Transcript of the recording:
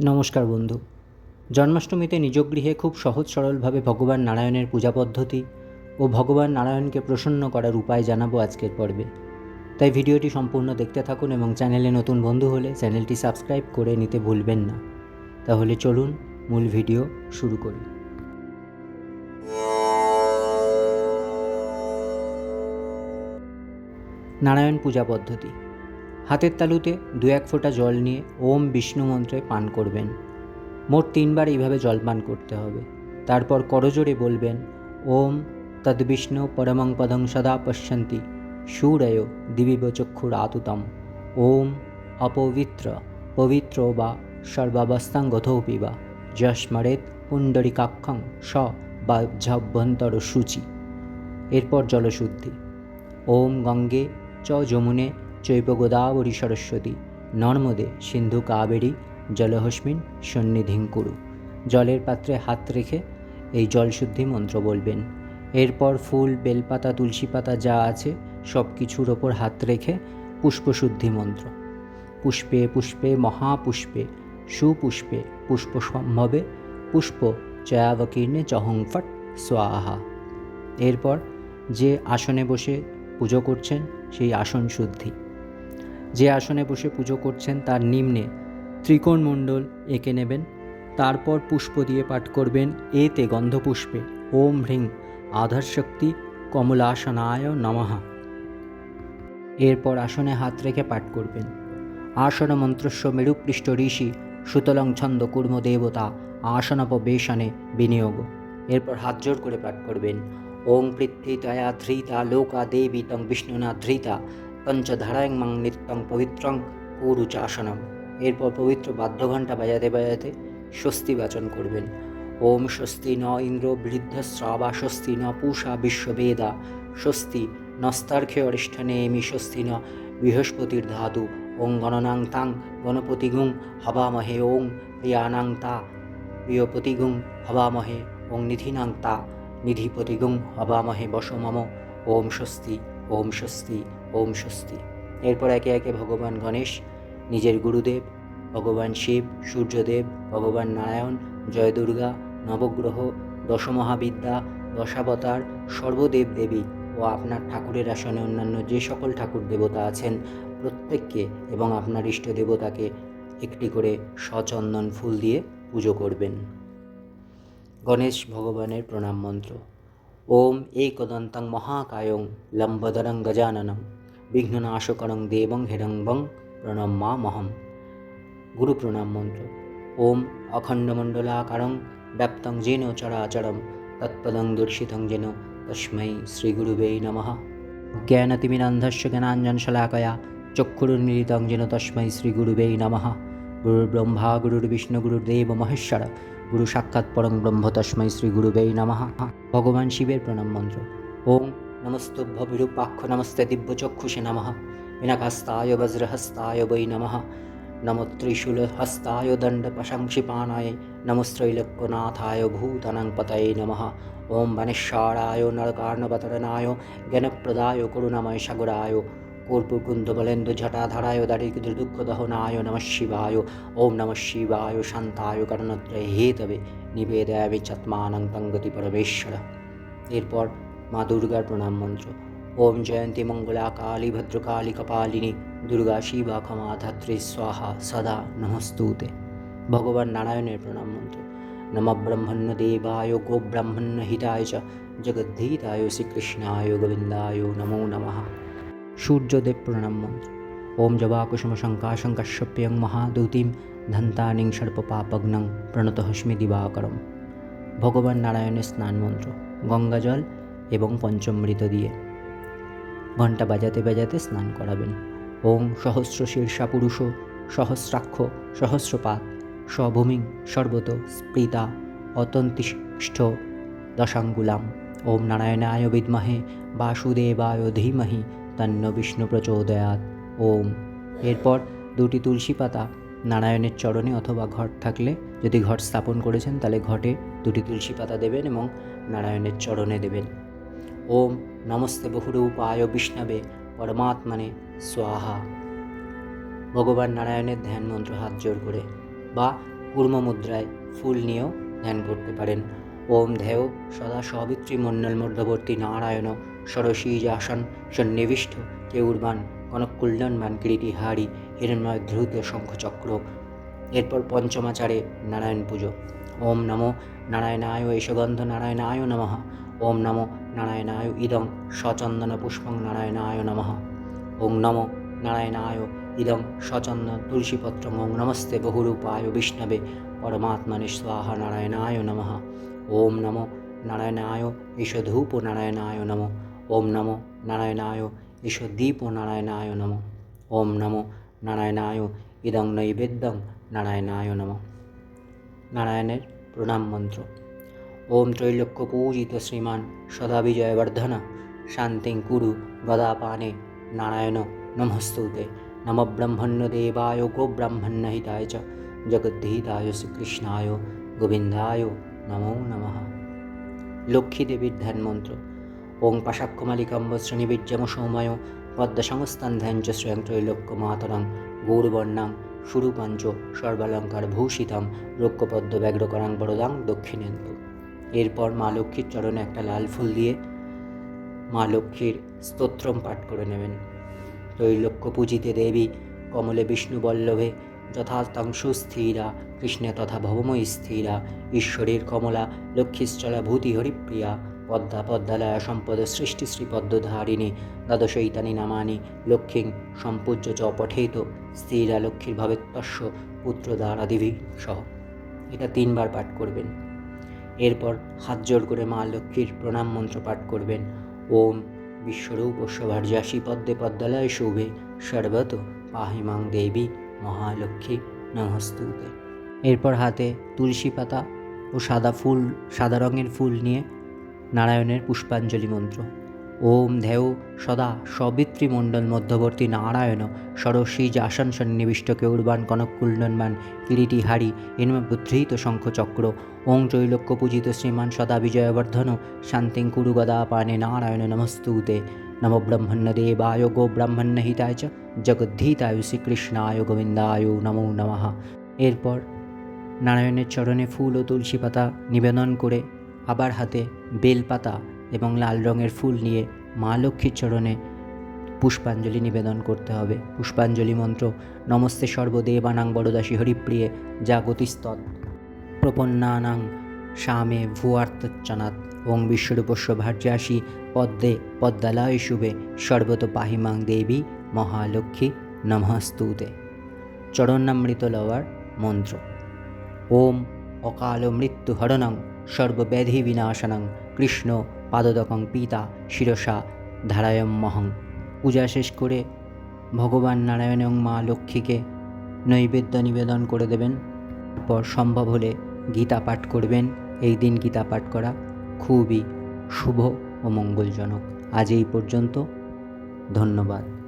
নমস্কার বন্ধু। জন্মাষ্টমীতে নিজ গৃহে খুব সহজ সরলভাবে ভগবান নারায়ণের পূজা পদ্ধতি ও ভগবান নারায়ণকে প্রসন্ন করার উপায় জানাব আজকের পর্বে। তাই ভিডিওটি সম্পূর্ণ দেখতে থাকুন এবং চ্যানেলে নতুন বন্ধু হলে চ্যানেলটি সাবস্ক্রাইব করে নিতে ভুলবেন না। তাহলে চলুন মূল ভিডিও শুরু করি। নারায়ণ পূজা পদ্ধতি। হাতের তালুতে দু এক ফোঁটা জল নিয়ে ওম বিষ্ণু মন্ত্রে পান করবেন। মোট তিনবার এইভাবে জল পান করতে হবে। তারপর করজোরে বলবেন, ওম তদ্বিষ্ণু পরমং পদং সদা পশ্যন্তি, সুরয় দিবিব চক্ষুর আতুতম ওম অপবিত্র, পবিত্র বা সর্বাবস্থাঙ্গথৌপি বা যস্মরেত পুণ্ডরিকাক্ষং স বা ঝভ্যন্তর সূচি এরপর জলশুদ্ধি। ওম গঙ্গে চ যমুনে চৈব গোদাবরী সরস্বতী, নর্মদে সিন্ধু কাবেরী, জলহস্মিন সন্নিধিং কুরু। জলের পাত্রে হাত রেখে এই জলশুদ্ধি মন্ত্র বলবেন। এরপর ফুল, বেলপাতা তুলসী পাতা যা আছে সব কিছুর ওপর হাত রেখে পুষ্পশুদ্ধি মন্ত্র। পুষ্পে পুষ্পে মহাপুষ্পে, সুপুষ্পে পুষ্প সম্ভবে পুষ্প চয়াবকীর্ণে চহং ফট স্বাহা। এরপর যে আসনে বসে পুজো করছেন সেই আসন শুদ্ধি। যে আসনে বসে পুজো করছেন তার নিম্নে ত্রিকোণ মণ্ডল এঁকে নেবেন। তারপর পুষ্প দিয়ে পাঠ করবেন এতে গন্ধপুষ্পে। ওম হ্রিং। আধার শক্তি কমলাসনায় নমঃ। এরপর আসনে হাত রেখে পাঠ করবেন। আসন মন্ত্রস্ব মেরুপৃষ্ঠ ঋষি সুতলং ছন্দ কুর্ম দেবতা আসনপবেশনে বিনিয়োগ। এরপর হাত জোর করে পাঠ করবেন। ওং পৃথ্বীতয়া ধৃতা, লোকা দেবী তং বিষ্ণুনা ধৃতা। পঞ্চধারায়ং মাং নিত্যং পবিত্রং কুরুচাসনম এরপর পবিত্র বাদ্যঘণ্টা বাজাতে বাজাতে স্বস্তি বাচন করবেন। ওম স্বস্তি ন ইন্দ্র বৃদ্ধ শ্রাবা স্বস্তি ন পূষা বিশ্ববেদা, স্বস্তি নস্তার্ঘ্য অরিষ্ঠানেমি স্বস্তি ন বৃহস্পতির ধাতু, ওং গণনাং তাং গণপতি গণপতিগুং হবামহে ওং প্রিয়ানাং তা, প্রিয়পতিগুং হবামহে ওং নিধিনাং তা নিধিপতি নিধিপতিগুং হবামহে বসমম ওম স্বস্তি। ওম স্বস্তি ওম স্বস্তি। এরপর একে একে ভগবান গণেশ, নিজের গুরুদেব, ভগবান শিব, সূর্যদেব, ভগবান নারায়ণ জয় দুর্গা নবগ্রহ, দশমহাবিদ্যা, দশাবতার, সর্বদেব দেবী ও আপনার ঠাকুরের আসনে অন্যান্য যে সকল ঠাকুর দেবতা আছেন প্রত্যেককে এবং আপনার ইষ্ট দেবতাকে একটি করে সচন্দন ফুল দিয়ে পুজো করবেন। গণেশ ভগবানের প্রণাম মন্ত্র। ওম একদন্তং মহাকায়ং লম্বদরং গজাননম বিঘ্ননাশকরং দেবং হিরঙ্বং প্রণম্মা মহম গুরু প্রণাম মন্ত্র ওম অখণ্ডমণ্ডলাকারং ব্যাপ্তং যেন চরাচরম তৎপদং দর্শিতং যেন তস্मै শ্রীগুরুবে নমঃ জ্ঞানতিমিরান্ধস্য জ্ঞানাঞ্জনশলাকয়া চক্ষুরুন্মিলিতং যেন তস্मै শ্রীগুরুবে নমঃ গুরুর্ব্রহ্মা গুরুর্বিষ্ণু গুরুর্দেব মহেশ্বর গুরু সাক্ষাৎ পরং ব্রহ্ম তস্मै শ্রী গুরুবেই নমঃ। ভগবান শিবের প্রণাম মন্ত্র। ওম নমস্তুভ্য বিরূপাক্ষ নমস্তে দিব্যচক্ষুষে নমঃ। বিনাকাস্তায় বজ্রহস্তায় বৈ নমঃ। নমো ত্রিশূলহস্তায় দণ্ডপশংসিপানায় নমস্ত্রৈলোক্যনাথায় ভূতানাং পতয়ে নমঃ। ওম বনেশ্বরায় নরকার্ণবতরণায় জ্ঞানপ্রদায় করুণাময় সাগরায় কর্পূরকুন্দবলেন্দু জটাধারায় দারিদ্র দুঃখ দহনায় নম শিবায়, ওম নম শিবায়, শান্তায় করণত্রয় হেতবে নিবেদয়ামি চত্মানং তঙ্গতি পরমেশ্বর। এরপর মা দুর্গার প্রণাম মন্ত্র। ওম জয়ন্তী মঙ্গলা কালী ভদ্রকালী কপালিনী, দুর্গা শিবা ক্ষমা ধাত্রী, স্বাহা সদা নমস্তুতে। ভগবান নারায়ণের প্রণাম মন্ত্র। নম ব্রহ্মণ্য দেবায় গো ব্রাহ্মণ্য হিতায় জগদ্ধীতায় শ্রীকৃষ্ণায়, গোবিন্দায় নমো নমঃ। সূর্যদেব প্রণাম মন্ত্র। ওম জবাকুসুম শঙ্কাশং কাশ্যপ্যং মহাদূতিম ধন্তানিং প্রণত হস্মি দিবাকরম। ভগবান নারায়ণের স্নান মন্ত্র গঙ্গাজল এবং পঞ্চমৃত দিয়ে। ঘণ্টা বাজাতে বাজাতে স্নান করাবেন। ওং সহস্র শীর্ষা পুরুষ, সহস্রাক্ষ, সহস্রপাত, স্বভূমিং সর্বত স্পৃতা অতন্তিষ্ঠ দশাঙ্গুলাম। ওম নারায়ণায় বিদ্মহে, বাসুদেবায় ধীমহি। তন্ন বিষ্ণু প্রচোদয়াত। ওম। এরপর দুটি তুলসী পাতা, নারায়ণের চরণে অথবা ঘট থাকলে যদি ঘট স্থাপন করেছেন, তাহলে ঘটে দুটি তুলসী পাতা দেবেন এবং নারায়ণের চরণে দেবেন। ওম। নমস্তে বহুরূপায় বিষ্ণবে পরমাত্মানে স্বাহা। ভগবান নারায়ণের ধ্যান মন্ত্র হাত জোর করে বা কুর্ম মুদ্রায় ফুল নিয়েও ধ্যান করতে পারেন। ওম ধ্যেয় সদা সবিত্রী মণ্ডল মধ্যবর্তী নারায়ণ সরসীজাসন সন্নিবিষ্ট কেউরবান কনক কুল্লনবান কিরিটিহারি হিরণ্ময় ধ্রুত শঙ্খচক্র। এরপর পঞ্চমাচারে নারায়ণ পুজো। ওম নমো নারায়ণায় এষগন্ধ নারায়ণায় নমঃ। ওম নমো নারায়ণায় ইদং সচন্দন পুষ্পং নারায়ণায় নমঃ। ওং নমো নারায়ণায় ইদং সচন্দন তুলসীপত্রং ওং নমস্তে বহুরূপায় বিষ্ণবে পরমাত্মনে স্বাহা নারায়ণায় নমঃ। ওম নমো নারায়ণায় ধূপ নারায়ণায় নমঃ। ওম নমো নারায়ণায় এষ দীপ নারায়ণায় নমঃ। ওম নমো নারায়ণায় ইদং নৈবেদ্যং নারায়ণায় নমঃ। নারায়ণের প্রণাম মন্ত্র। ওম ত্রৈলোক্য পূজিত শ্রীমান সদা বিজয়বর্ধন শান্তিং কুরু গদাপানে নারায়ণ নমস্তুতে। নম ব্রহ্মণ্য দেবায় গো ব্রাহ্মণ্য হিতায় চ জগদ্ধিতায় শ্রীকৃষ্ণায় গোবিন্দায় নমো নমঃ। লক্ষ্মী দেবীর ধ্যান মন্ত্র। ওং পাশাক্ষমালিকাম্ব শ্রেণীবীর্যম সৌময় পদ্মসংস্থান ধ্যান চ শ্রেয়ং ত্রৈলোক্য মাতরং গৌরবর্ণাং সুরূপাঞ্চ সর্বালঙ্কার ভূষিতাম রৌক্যপদ্ম ব্যগ্রকরাং বরদাং দক্ষিণেন্দু। এরপর মা লক্ষ্মীর চরণে একটা লাল ফুল দিয়ে মা লক্ষ্মীর স্তোত্রম পাঠ করে নেবেন। ত্রৈলোক্য পূজিতে দেবী কমলে বিষ্ণুবল্লভে যথাতাংশু স্থিরা কৃষ্ণে তথা ভবময়ী স্থিরা, ঈশ্বরীর কমলা লক্ষ্মীশ্চলা ভূতি হরিপ্রিয়া পদ্মা পদ্মালয়া সম্পদ সৃষ্টি শ্রীপদ্মধারিণী দ্বাদশৈতানি নামানি লক্ষ্মীং সম্পূজ্য চ পঠেত স্থিরা লক্ষ্মীর ভবেত্তস্য পুত্র দ্বারাদিভি সহ। এটা তিনবার পাঠ করবেন। এরপর হাত জোড় করে মা লক্ষ্মীর প্রণাম মন্ত্র পাঠ করবেন। ওম বিশ্বরূপ ভার্যাসী পদ্মে পদ্মালয় শোভে সর্বত পাহিমাং দেবী মহালক্ষ্মী নমস্তুতে। এরপর হাতে তুলসী পাতা ও সাদা ফুল, সাদা রঙের ফুল নিয়ে নারায়ণের পুষ্পাঞ্জলি মন্ত্র। ওম ধ্যেয় সদা সবিত্রীমণ্ডল মধ্যবর্তী নারায়ণ সরসীজ আসন সন্নিবিষ্ট কেউরবান কনক কুণ্ডনবান কিরিটি হারি হিন্মবুদ্ধৃত শঙ্খচক্র। ওং ত্রৈলোক্য পূজিত শ্রীমান সদা বিজয়বর্ধন শান্তিং কুরু গদা পানে নারায়ণ নমস্তুতে। নম ব্রহ্মণ্য দেবায় গো ব্রাহ্মণ্য হিতায় চ শ্রীকৃষ্ণায় গোবিন্দায় নমো নমঃ। এরপর নারায়ণের চরণে ফুল ও তুলসী পাতা নিবেদন করে আবার হাতে বেলপাতা এবং লাল রঙের ফুল নিয়ে মা লক্ষ্মীর চরণে পুষ্পাঞ্জলি নিবেদন করতে হবে। পুষ্পাঞ্জলি মন্ত্র, নমস্তে সর্বদেবানাং বড়দাসী হরিপ্রিয়ে, জাগতিস্তৎ। প্রপন্নানাং শামে ভুয়ার্তচ্চনাৎ ওং বিশ্বরূপস্য ভার্যাসী পদ্মে পদ্মালয় শুভে, সর্বত পাহিমাং দেবী মহালক্ষ্মী নমস্তুতে। চরণামৃত লওয়ার মন্ত্র। ওম অকাল মৃত্যু হরণং সর্বব্যাধি বিনাশনং কৃষ্ণ পাদদকং পিতা শিরসা ধারায়ম মহং। পূজা শেষ করে ভগবান নারায়ণ এবং মা লক্ষ্মীকে নৈবেদ্য নিবেদন করে দেবেন। পর সম্ভব হলে গীতা পাঠ করবেন। এই দিন গীতা পাঠ করা খুবই শুভ ও মঙ্গলজনক। আজ এই পর্যন্ত। ধন্যবাদ।